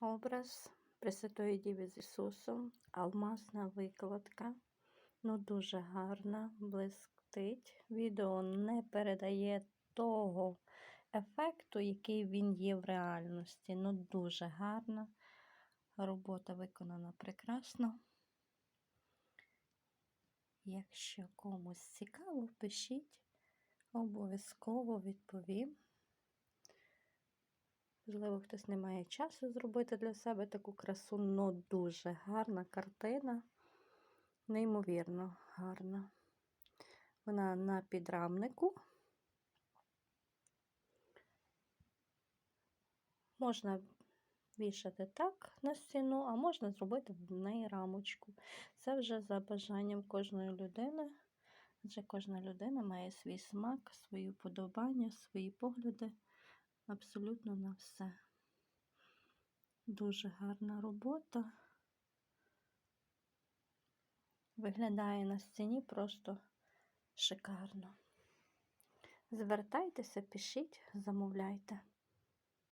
Образ Пресвятої Діви з Ісусом, алмазна викладка. Ну, дуже гарна, блискить. Відео не передає того ефекту, який він є в реальності. Ну, дуже гарна. Робота виконана прекрасно. Якщо комусь цікаво, пишіть, обов'язково відповім. Можливо, хтось не має часу зробити для себе таку красу, але дуже гарна картина, неймовірно гарна. Вона на підрамнику. Можна вішати так на стіну, а можна зробити в неї рамочку. Це вже за бажанням кожної людини. Адже кожна людина має свій смак, свої вподобання, свої погляди абсолютно на все. Дуже гарна робота. Виглядає на стіні просто шикарно. Звертайтеся, пишіть, замовляйте.